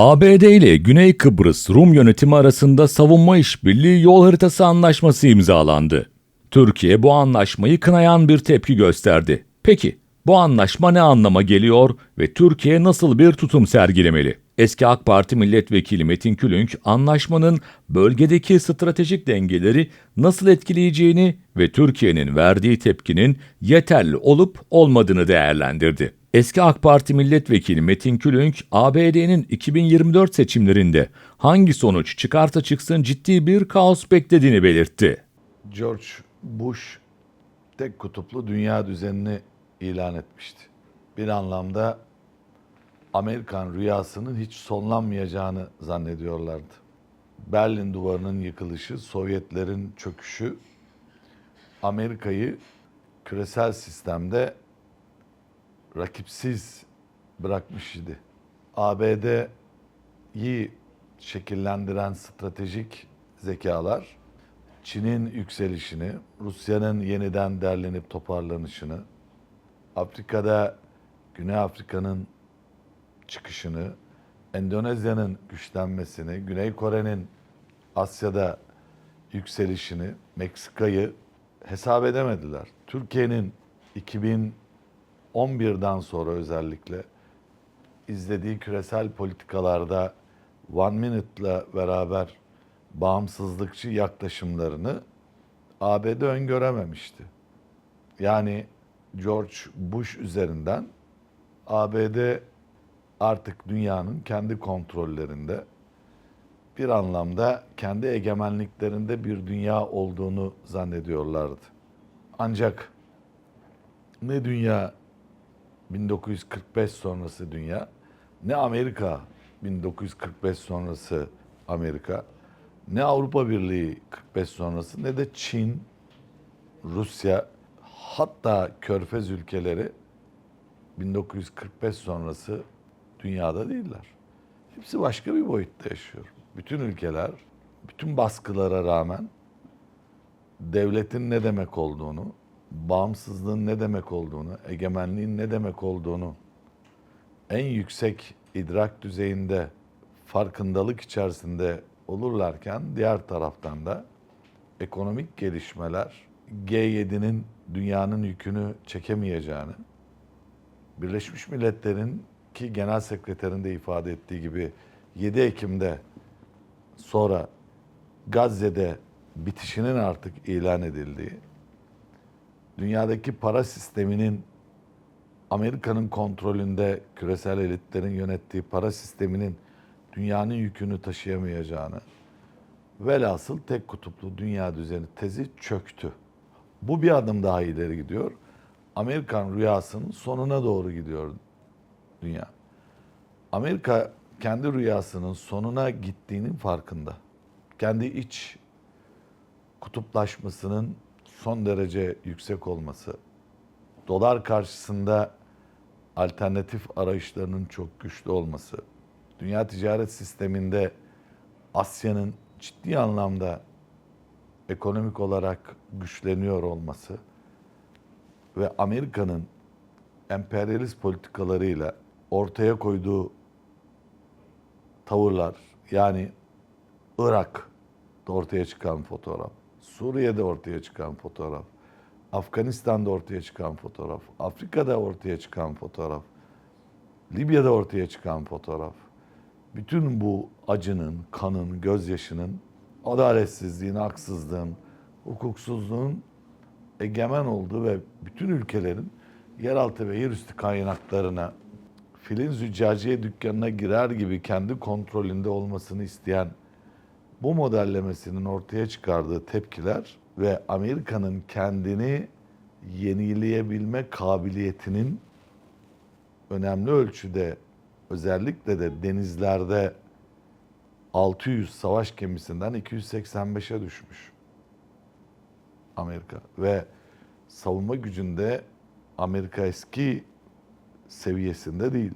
ABD ile Güney Kıbrıs Rum yönetimi arasında savunma işbirliği yol haritası anlaşması imzalandı. Türkiye bu anlaşmayı kınayan bir tepki gösterdi. Peki bu anlaşma ne anlama geliyor ve Türkiye nasıl bir tutum sergilemeli? Eski AK Parti milletvekili Metin Külünk anlaşmanın bölgedeki stratejik dengeleri nasıl etkileyeceğini ve Türkiye'nin verdiği tepkinin yeterli olup olmadığını değerlendirdi. Eski AK Parti milletvekili Metin Külünk, ABD'nin 2024 seçimlerinde hangi sonuç çıkarsa çıksın ciddi bir kaos beklediğini belirtti. George Bush tek kutuplu dünya düzenini ilan etmişti. Bir anlamda Amerikan rüyasının hiç sonlanmayacağını zannediyorlardı. Berlin duvarının yıkılışı, Sovyetlerin çöküşü Amerika'yı küresel sistemde rakipsiz bırakmış idi. ABD'yi şekillendiren stratejik zekalar Çin'in yükselişini, Rusya'nın yeniden derlenip toparlanışını, Afrika'da Güney Afrika'nın çıkışını, Endonezya'nın güçlenmesini, Güney Kore'nin Asya'da yükselişini, Meksika'yı hesap edemediler. Türkiye'nin 2011'den sonra özellikle izlediği küresel politikalarda One Minute'la beraber bağımsızlıkçı yaklaşımlarını ABD öngörememişti. Yani George Bush üzerinden ABD artık dünyanın kendi kontrollerinde bir anlamda kendi egemenliklerinde bir dünya olduğunu zannediyorlardı. Ancak ne dünya 1945 sonrası dünya ne Amerika 1945 sonrası Amerika ne Avrupa Birliği 45 sonrası ne de Çin, Rusya hatta Körfez ülkeleri 1945 sonrası dünyada değiller. Hepsi başka bir boyutta yaşıyor. Bütün ülkeler, bütün baskılara rağmen devletin ne demek olduğunu, bağımsızlığın ne demek olduğunu, egemenliğin ne demek olduğunu en yüksek idrak düzeyinde farkındalık içerisinde olurlarken diğer taraftan da ekonomik gelişmeler G7'nin dünyanın yükünü çekemeyeceğini, Birleşmiş Milletler'in ki Genel Sekreterin de ifade ettiği gibi 7 Ekim'de sonra Gazze'de bitişinin artık ilan edildiği, dünyadaki para sisteminin Amerika'nın kontrolünde küresel elitlerin yönettiği para sisteminin dünyanın yükünü taşıyamayacağını, velhasıl tek kutuplu dünya düzeni tezi çöktü. Bu bir adım daha ileri gidiyor. Amerikan rüyasının sonuna doğru gidiyor dünya. Amerika kendi rüyasının sonuna gittiğinin farkında. Kendi iç kutuplaşmasının son derece yüksek olması, dolar karşısında alternatif arayışlarının çok güçlü olması, dünya ticaret sisteminde Asya'nın ciddi anlamda ekonomik olarak güçleniyor olması ve Amerika'nın emperyalist politikalarıyla ortaya koyduğu tavırlar yani Irak'ta ortaya çıkan fotoğraf, Suriye'de ortaya çıkan fotoğraf, Afganistan'da ortaya çıkan fotoğraf, Afrika'da ortaya çıkan fotoğraf, Libya'da ortaya çıkan fotoğraf. Bütün bu acının, kanın, gözyaşının, adaletsizliğin, haksızlığın, hukuksuzluğun egemen olduğu ve bütün ülkelerin yeraltı ve yerüstü kaynaklarına filin züccaciye dükkanına girer gibi kendi kontrolünde olmasını isteyen bu modellemesinin ortaya çıkardığı tepkiler ve Amerika'nın kendini yenileyebilme kabiliyetinin önemli ölçüde özellikle de denizlerde 600 savaş gemisinden 285'e düşmüş Amerika ve savunma gücünde Amerika eski seviyesinde değil.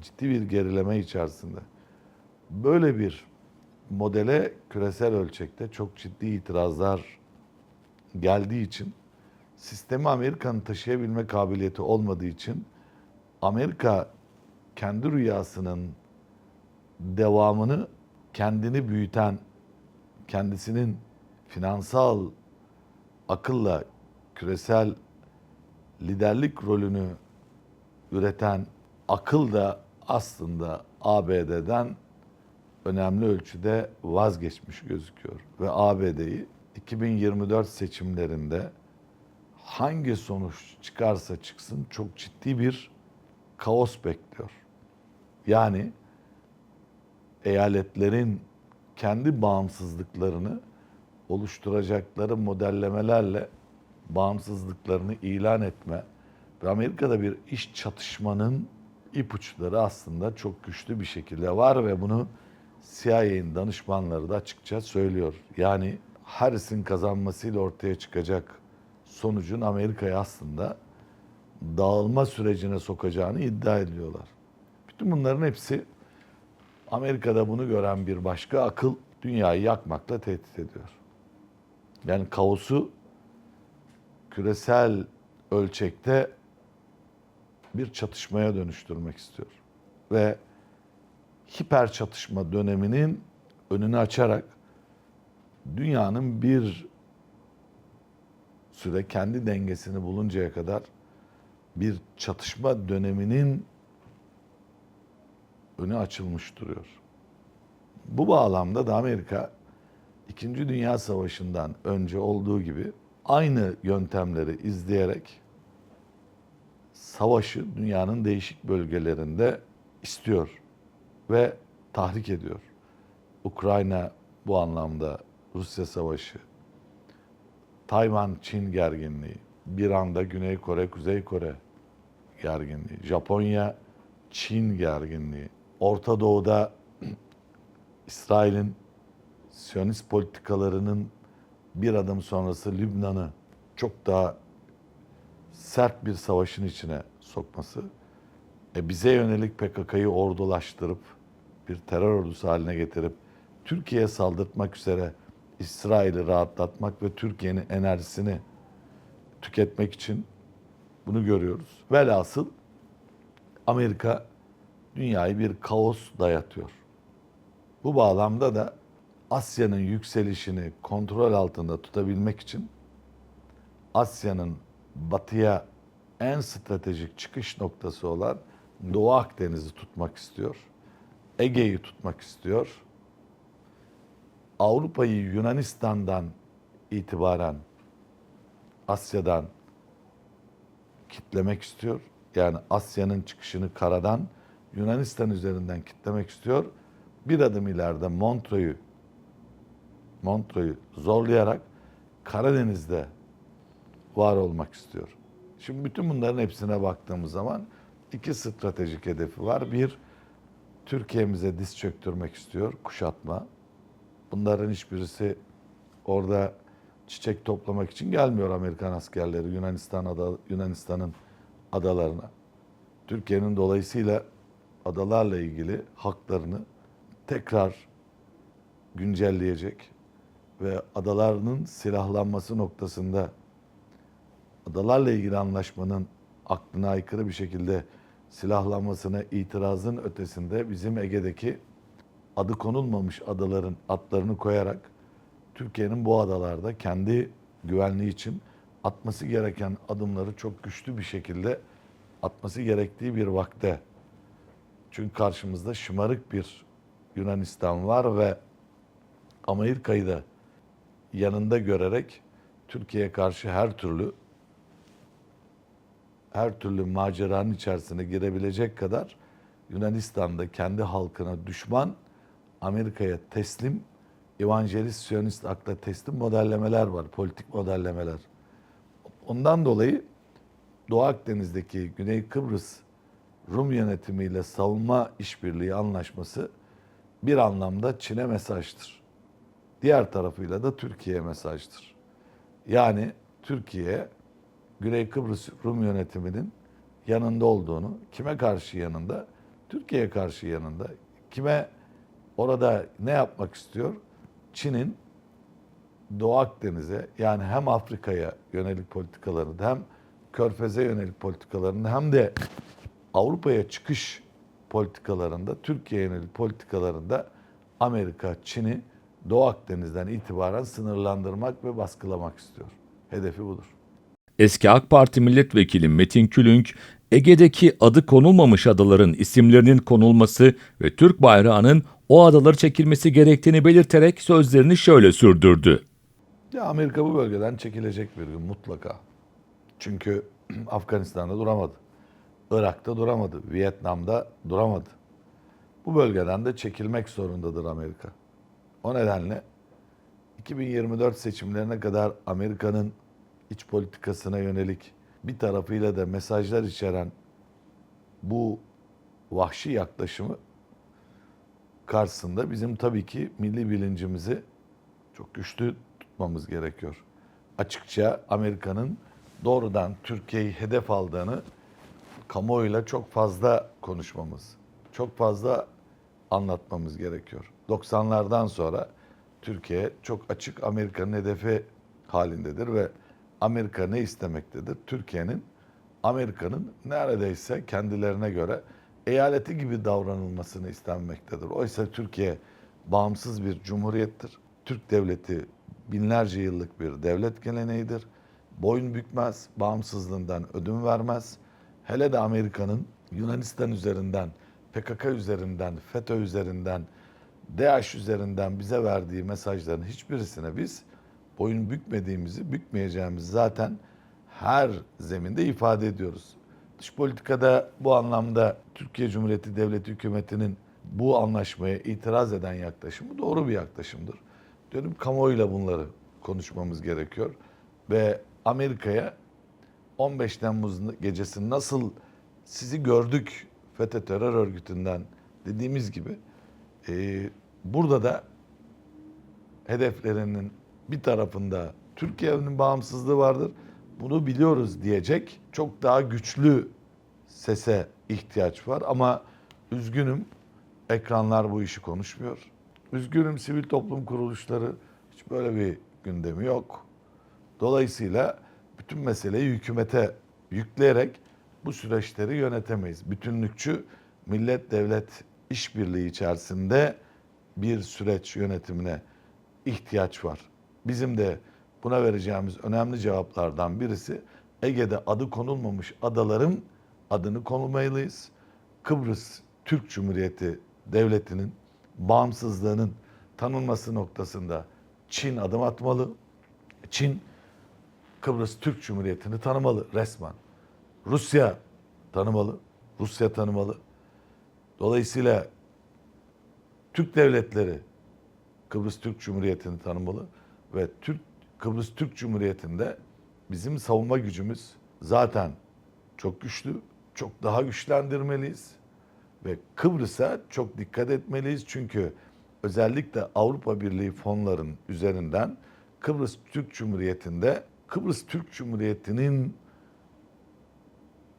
Ciddi bir gerileme içerisinde. Böyle bir modele küresel ölçekte çok ciddi itirazlar geldiği için sistemi Amerika'nın taşıyabilme kabiliyeti olmadığı için Amerika kendi rüyasının devamını kendini büyüten, kendisinin finansal akılla küresel liderlik rolünü üreten akıl da aslında ABD'den önemli ölçüde vazgeçmiş gözüküyor. Ve ABD'yi 2024 seçimlerinde hangi sonuç çıkarsa çıksın çok ciddi bir kaos bekliyor. Yani eyaletlerin kendi bağımsızlıklarını oluşturacakları modellemelerle bağımsızlıklarını ilan etme ve Amerika'da bir iş çatışmanın ipuçları aslında çok güçlü bir şekilde var ve bunu CIA'nin danışmanları da açıkça söylüyor. Yani Harris'in kazanmasıyla ortaya çıkacak sonucun Amerika'yı aslında dağılma sürecine sokacağını iddia ediyorlar. Bütün bunların hepsi Amerika'da bunu gören bir başka akıl dünyayı yakmakla tehdit ediyor. Yani kaosu küresel ölçekte bir çatışmaya dönüştürmek istiyor. Ve hiper çatışma döneminin önünü açarak dünyanın bir süre kendi dengesini buluncaya kadar bir çatışma döneminin önü açılmış duruyor. Bu bağlamda da Amerika İkinci Dünya Savaşı'ndan önce olduğu gibi aynı yöntemleri izleyerek savaşı dünyanın değişik bölgelerinde istiyor ve tahrik ediyor. Ukrayna bu anlamda Rusya Savaşı, Tayvan-Çin gerginliği, bir anda Güney Kore, Kuzey Kore gerginliği, Japonya, Çin gerginliği, Orta Doğu'da İsrail'in Siyonist politikalarının bir adım sonrası Lübnan'ı çok daha sert bir savaşın içine sokması, e bize yönelik PKK'yı ordulaştırıp bir terör ordusu haline getirip Türkiye'ye saldırtmak üzere İsrail'i rahatlatmak ve Türkiye'nin enerjisini tüketmek için bunu görüyoruz. Velhasıl Amerika dünyayı bir kaos dayatıyor. Bu bağlamda da Asya'nın yükselişini kontrol altında tutabilmek için Asya'nın batıya en stratejik çıkış noktası olan Doğu Akdeniz'i tutmak istiyor. Ege'yi tutmak istiyor. Avrupa'yı Yunanistan'dan itibaren Asya'dan kitlemek istiyor. Yani Asya'nın çıkışını karadan Yunanistan üzerinden kitlemek istiyor. Bir adım ileride Montreux'u Montreux'u zorlayarak Karadeniz'de var olmak istiyor. Şimdi bütün bunların hepsine baktığımız zaman iki stratejik hedefi var. Bir, Türkiye'mize diz çöktürmek istiyor, kuşatma. Bunların hiçbirisi orada çiçek toplamak için gelmiyor Amerikan askerleri Yunanistan ada, Yunanistan'ın adalarına. Türkiye'nin dolayısıyla adalarla ilgili haklarını tekrar güncelleyecek ve adalarının silahlanması noktasında adalarla ilgili anlaşmanın aklına aykırı bir şekilde silahlanmasına itirazın ötesinde bizim Ege'deki adı konulmamış adaların adlarını koyarak Türkiye'nin bu adalarda kendi güvenliği için atması gereken adımları çok güçlü bir şekilde atması gerektiği bir vakte. Çünkü karşımızda şımarık bir Yunanistan var ve Amerika'yı da yanında görerek Türkiye'ye karşı her türlü her türlü maceranın içerisine girebilecek kadar Yunanistan'da kendi halkına düşman, Amerika'ya teslim, evangelist, siyonist akla teslim modellemeler var, politik modellemeler. Ondan dolayı Doğu Akdeniz'deki Güney Kıbrıs Rum yönetimiyle savunma işbirliği anlaşması bir anlamda Çin'e mesajdır. Diğer tarafıyla da Türkiye'ye mesajdır. Yani Türkiye Güney Kıbrıs Rum yönetiminin yanında olduğunu, kime karşı yanında? Türkiye'ye karşı yanında. Kime orada ne yapmak istiyor? Çin'in Doğu Akdeniz'e yani hem Afrika'ya yönelik politikalarını hem Körfez'e yönelik politikalarını hem de Avrupa'ya çıkış politikalarında, Türkiye yönelik politikalarında Amerika, Çin'i Doğu Akdeniz'den itibaren sınırlandırmak ve baskılamak istiyor. Hedefi budur. Eski AK Parti milletvekili Metin Külünk, Ege'deki adı konulmamış adaların isimlerinin konulması ve Türk bayrağının o adalara çekilmesi gerektiğini belirterek sözlerini şöyle sürdürdü. Ya Amerika bu bölgeden çekilecek bir gün mutlaka. Çünkü Afganistan'da duramadı. Irak'ta duramadı. Vietnam'da duramadı. Bu bölgeden de çekilmek zorundadır Amerika. O nedenle 2024 seçimlerine kadar Amerika'nın iç politikasına yönelik bir tarafıyla da mesajlar içeren bu vahşi yaklaşımı karşısında bizim tabii ki milli bilincimizi çok güçlü tutmamız gerekiyor. Açıkça Amerika'nın doğrudan Türkiye'yi hedef aldığını kamuoyuyla çok fazla konuşmamız, çok fazla anlatmamız gerekiyor. 90'lardan sonra Türkiye çok açık Amerika'nın hedefi halindedir ve Amerika ne istemektedir? Türkiye'nin Amerika'nın neredeyse kendilerine göre eyaleti gibi davranılmasını istenmektedir. Oysa Türkiye bağımsız bir cumhuriyettir. Türk devleti binlerce yıllık bir devlet geleneğidir. Boyun bükmez, bağımsızlığından ödün vermez. Hele de Amerika'nın Yunanistan üzerinden, PKK üzerinden, FETÖ üzerinden, DAEŞ üzerinden bize verdiği mesajların hiçbirisine biz boyun bükmediğimizi, bükmeyeceğimizi zaten her zeminde ifade ediyoruz. Dış politikada bu anlamda Türkiye Cumhuriyeti Devleti hükümetinin bu anlaşmaya itiraz eden yaklaşımı doğru bir yaklaşımdır. Diyorum kamuoyuyla bunları konuşmamız gerekiyor ve Amerika'ya 15 Temmuz gecesi nasıl sizi gördük FETÖ terör örgütünden dediğimiz gibi e, burada da hedeflerinin bir tarafında Türkiye'nin bağımsızlığı vardır. Bunu biliyoruz diyecek çok daha güçlü sese ihtiyaç var ama üzgünüm ekranlar bu işi konuşmuyor. Üzgünüm sivil toplum kuruluşları hiç böyle bir gündemi yok. Dolayısıyla bütün meseleyi hükümete yükleyerek bu süreçleri yönetemeyiz. Bütünlükçü millet devlet işbirliği içerisinde bir süreç yönetimine ihtiyaç var. Bizim de buna vereceğimiz önemli cevaplardan birisi Ege'de adı konulmamış adaların adını konulmalıyız. Kıbrıs Türk Cumhuriyeti Devleti'nin bağımsızlığının tanınması noktasında Çin adım atmalı. Çin Kıbrıs Türk Cumhuriyeti'ni tanımalı resmen. Rusya tanımalı. Rusya tanımalı. Dolayısıyla Türk devletleri Kıbrıs Türk Cumhuriyeti'ni tanımalı ve Türk Kıbrıs Türk Cumhuriyeti'nde bizim savunma gücümüz zaten çok güçlü, çok daha güçlendirmeliyiz ve Kıbrıs'a çok dikkat etmeliyiz. Çünkü özellikle Avrupa Birliği fonların üzerinden Kıbrıs Türk Cumhuriyeti'nde Kıbrıs Türk Cumhuriyeti'nin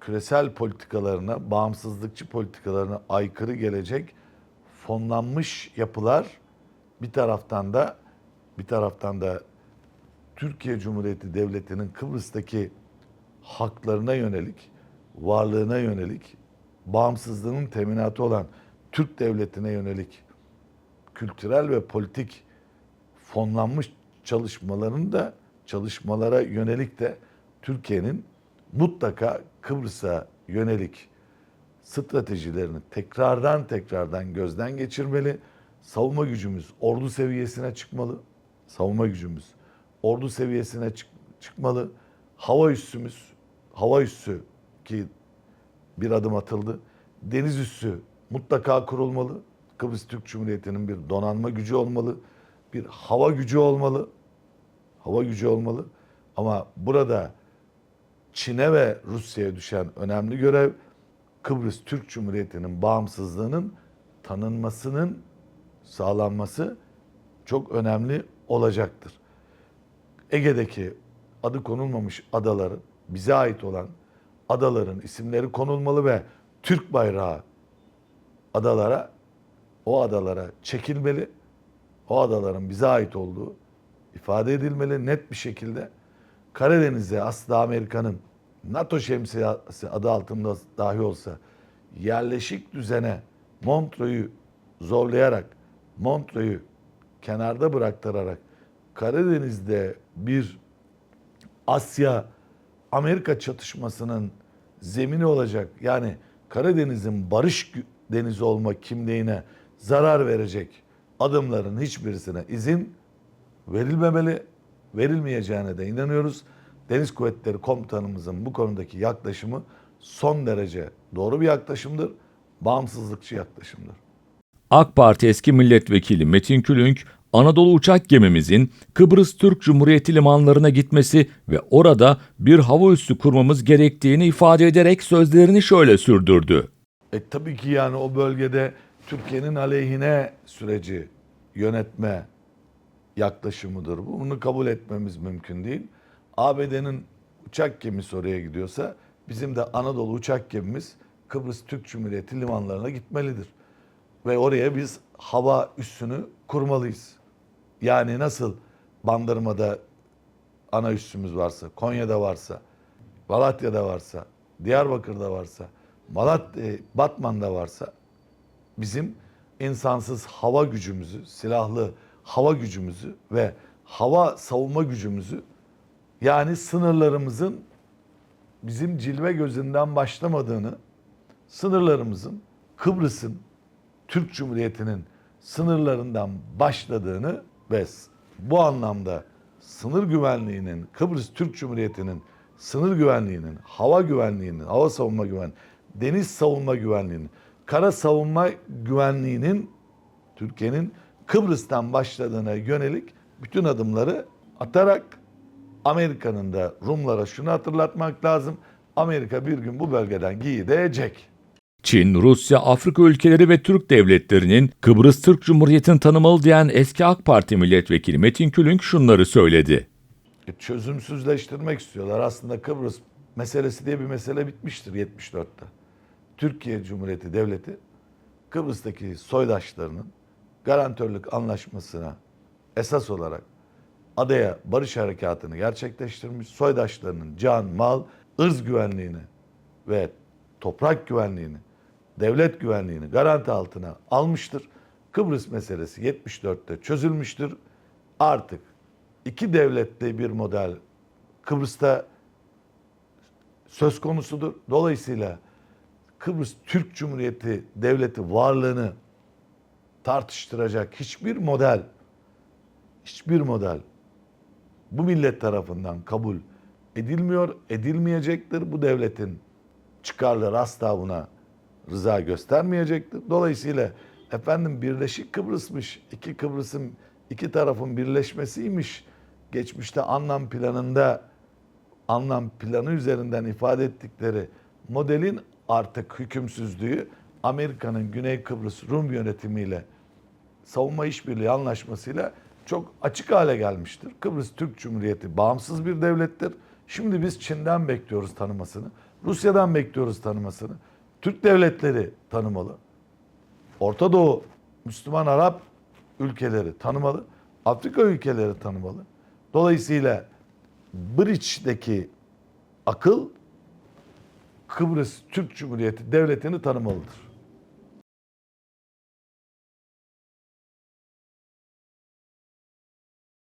küresel politikalarına, bağımsızlıkçı politikalarına aykırı gelecek fonlanmış yapılar bir taraftan da bir taraftan da Türkiye Cumhuriyeti Devleti'nin Kıbrıs'taki haklarına yönelik, varlığına yönelik, bağımsızlığının teminatı olan Türk Devleti'ne yönelik kültürel ve politik fonlanmış çalışmaların da çalışmalara yönelik de Türkiye'nin mutlaka Kıbrıs'a yönelik stratejilerini tekrardan tekrardan gözden geçirmeli. Savunma gücümüz ordu seviyesine çıkmalı. Savunma gücümüz ordu seviyesine çık- çıkmalı. Hava üssümüz, hava üssü ki bir adım atıldı. Deniz üssü mutlaka kurulmalı. Kıbrıs Türk Cumhuriyeti'nin bir donanma gücü olmalı. Bir hava gücü olmalı. Hava gücü olmalı. Ama burada Çin'e ve Rusya'ya düşen önemli görev Kıbrıs Türk Cumhuriyeti'nin bağımsızlığının tanınmasının sağlanması çok önemli olacaktır. Ege'deki adı konulmamış adaların, bize ait olan adaların isimleri konulmalı ve Türk bayrağı adalara, o adalara çekilmeli. O adaların bize ait olduğu ifade edilmeli net bir şekilde. Karadeniz'e asla Amerika'nın NATO şemsiyesi adı altında dahi olsa yerleşik düzene Montreux'u zorlayarak, Montreux'u kenarda bıraktırarak Karadeniz'de bir Asya Amerika çatışmasının zemini olacak. Yani Karadeniz'in barış denizi olma kimliğine zarar verecek adımların hiçbirisine izin verilmemeli, verilmeyeceğine de inanıyoruz. Deniz Kuvvetleri Komutanımızın bu konudaki yaklaşımı son derece doğru bir yaklaşımdır. Bağımsızlıkçı yaklaşımdır. AK Parti eski milletvekili Metin Külünk, Anadolu uçak gemimizin Kıbrıs Türk Cumhuriyeti limanlarına gitmesi ve orada bir hava üssü kurmamız gerektiğini ifade ederek sözlerini şöyle sürdürdü. E tabii ki yani o bölgede Türkiye'nin aleyhine süreci yönetme yaklaşımıdır. bu. Bunu kabul etmemiz mümkün değil. ABD'nin uçak gemisi oraya gidiyorsa bizim de Anadolu uçak gemimiz Kıbrıs Türk Cumhuriyeti limanlarına gitmelidir. Ve oraya biz hava üssünü kurmalıyız. Yani nasıl Bandırma'da ana üssümüz varsa, Konya'da varsa, Malatya'da varsa, Diyarbakır'da varsa, Malat e, Batman'da varsa bizim insansız hava gücümüzü, silahlı hava gücümüzü ve hava savunma gücümüzü yani sınırlarımızın bizim cilve gözünden başlamadığını, sınırlarımızın Kıbrıs'ın Türk Cumhuriyeti'nin sınırlarından başladığını ve bu anlamda sınır güvenliğinin, Kıbrıs Türk Cumhuriyeti'nin sınır güvenliğinin, hava güvenliğinin, hava savunma güven, deniz savunma güvenliğinin, kara savunma güvenliğinin Türkiye'nin Kıbrıs'tan başladığına yönelik bütün adımları atarak Amerika'nın da Rumlara şunu hatırlatmak lazım. Amerika bir gün bu bölgeden giyecek. Çin, Rusya, Afrika ülkeleri ve Türk devletlerinin Kıbrıs Türk Cumhuriyeti'ni tanımalı diyen eski AK Parti milletvekili Metin Külünk şunları söyledi. Çözümsüzleştirmek istiyorlar. Aslında Kıbrıs meselesi diye bir mesele bitmiştir 74'te. Türkiye Cumhuriyeti Devleti Kıbrıs'taki soydaşlarının garantörlük anlaşmasına esas olarak adaya barış harekatını gerçekleştirmiş. Soydaşlarının can, mal, ırz güvenliğini ve toprak güvenliğini, devlet güvenliğini garanti altına almıştır. Kıbrıs meselesi 74'te çözülmüştür. Artık iki devletli bir model Kıbrıs'ta söz konusudur. Dolayısıyla Kıbrıs Türk Cumhuriyeti devleti varlığını tartıştıracak hiçbir model hiçbir model bu millet tarafından kabul edilmiyor, edilmeyecektir. Bu devletin çıkarları asla buna rıza göstermeyecektir. Dolayısıyla efendim Birleşik Kıbrıs'mış, iki Kıbrıs'ın iki tarafın birleşmesiymiş. Geçmişte anlam planında anlam planı üzerinden ifade ettikleri modelin artık hükümsüzlüğü Amerika'nın Güney Kıbrıs Rum yönetimiyle savunma işbirliği anlaşmasıyla çok açık hale gelmiştir. Kıbrıs Türk Cumhuriyeti bağımsız bir devlettir. Şimdi biz Çin'den bekliyoruz tanımasını. Rusya'dan bekliyoruz tanımasını. Türk devletleri tanımalı. Orta Doğu, Müslüman Arap ülkeleri tanımalı. Afrika ülkeleri tanımalı. Dolayısıyla Bridge'deki akıl Kıbrıs Türk Cumhuriyeti devletini tanımalıdır.